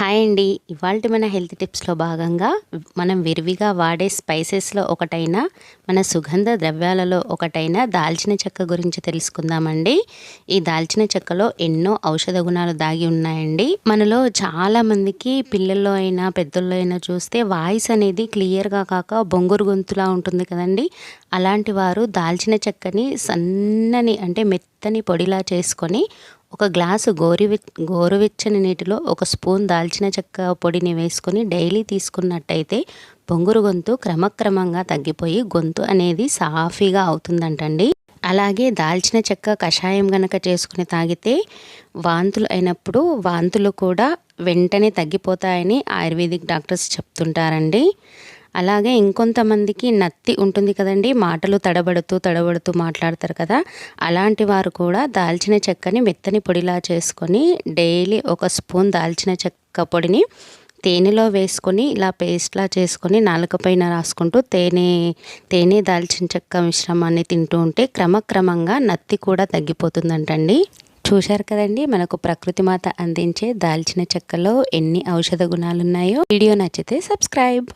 Hi అండి. ఇవాళ మన హెల్త్ టిప్స్లో భాగంగా మనం విరివిగా వాడే స్పైసెస్లో ఒకటైన మన సుగంధ ద్రవ్యాలలో ఒకటైన దాల్చిన చెక్క గురించి తెలుసుకుందామండి. ఈ దాల్చిన చెక్కలో ఎన్నో ఔషధ గుణాలు దాగి ఉన్నాయండి. మనలో చాలామందికి పిల్లల్లో అయినా పెద్దల్లో అయినా చూస్తే వాయిస్ అనేది క్లియర్గా కాక బొంగురు గొంతులా ఉంటుంది కదండి. అలాంటి వారు దాల్చిన చెక్కని సన్నని అంటే మెత్తని పొడిలా చేసుకొని ఒక గ్లాసు గోరువె గోరువెచ్చని నీటిలో ఒక స్పూన్ దాల్చిన చెక్క పొడిని వేసుకొని డైలీ తీసుకున్నట్టయితే బొంగురు గొంతు క్రమక్రమంగా తగ్గిపోయి గొంతు అనేది సాఫీగా అవుతుందంటండి. అలాగే దాల్చిన చెక్క కషాయం గనక చేసుకుని తాగితే వాంతులు అయినప్పుడు వాంతులు కూడా వెంటనే తగ్గిపోతాయని ఆయుర్వేదిక్ డాక్టర్స్ చెప్తుంటారండి. అలాగే ఇంకొంతమందికి నత్తి ఉంటుంది కదండి. మాటలు తడబడుతూ తడబడుతూ మాట్లాడతారు కదా. అలాంటి వారు కూడా దాల్చిన చెక్కని మెత్తని పొడిలా చేసుకొని డైలీ ఒక స్పూన్ దాల్చిన చెక్క పొడిని తేనెలో వేసుకొని ఇలా పేస్ట్లా చేసుకొని నాలుకపైన రాసుకుంటూ తేనె తేనె దాల్చిన చెక్క మిశ్రమాన్ని తింటూ ఉంటే క్రమక్రమంగా నత్తి కూడా తగ్గిపోతుందంటండి. చూశారు కదండి మనకు ప్రకృతి మాత అందించే దాల్చిన చెక్కలో ఎన్ని ఔషధ గుణాలు ఉన్నాయో వీడియో నచ్చితే సబ్స్క్రైబ్.